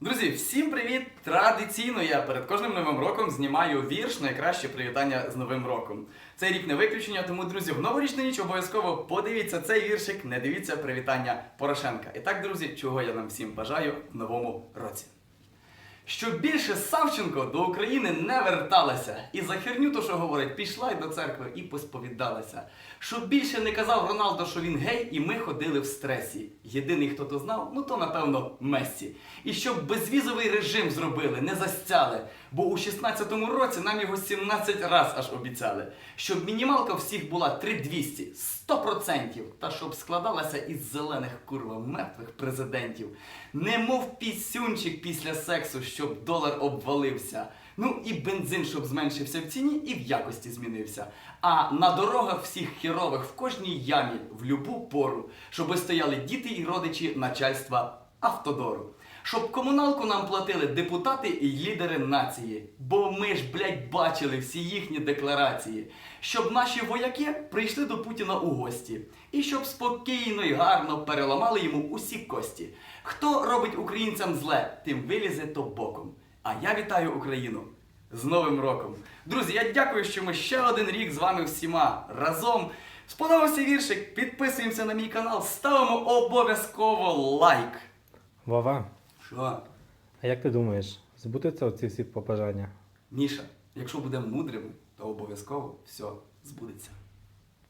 Друзі, всім привіт! Традиційно я перед кожним новим роком знімаю вірш найкраще привітання з Новим роком. Цей рік не виключення, тому, друзі, в новорічну ніч обов'язково подивіться цей віршик, не дивіться привітання Порошенка. І так, друзі, чого я нам всім бажаю в новому році. Щоб більше Савченко до України не верталася. І за херню, то що говорить, пішла й до церкви і посповідалася. Щоб більше не казав Роналдо, що він гей, і ми ходили в стресі. Єдиний, хто то знав, ну то напевно Мессі. І щоб безвізовий режим зробили, не застяли. Бо у 16-му році нам його 17 раз аж обіцяли. Щоб мінімалка всіх була 3200, 100%. Та щоб складалася із зелених курва мертвих президентів. Немов пісюнчик після сексу, щоб долар обвалився. Ну і бензин, щоб зменшився в ціні і в якості змінився. А на дорогах всіх хірових в кожній ямі в любу пору, щоби стояли діти і родичі начальства автодору. Щоб комуналку нам платили депутати і лідери нації. Бо ми ж, блядь, бачили всі їхні декларації. Щоб наші вояки прийшли до Путіна у гості. І щоб спокійно і гарно переламали йому усі кості. Хто робить українцям зле, тим вилізе то боком. А я вітаю Україну з Новим роком. Друзі, я дякую, що ми ще один рік з вами всіма разом. Сподобався віршик, підписуємося на мій канал, ставимо обов'язково лайк. Вова, Що? а як ти думаєш, збудуться ці всі побажання? Міша, якщо будемо мудрими, то обов'язково все збудеться.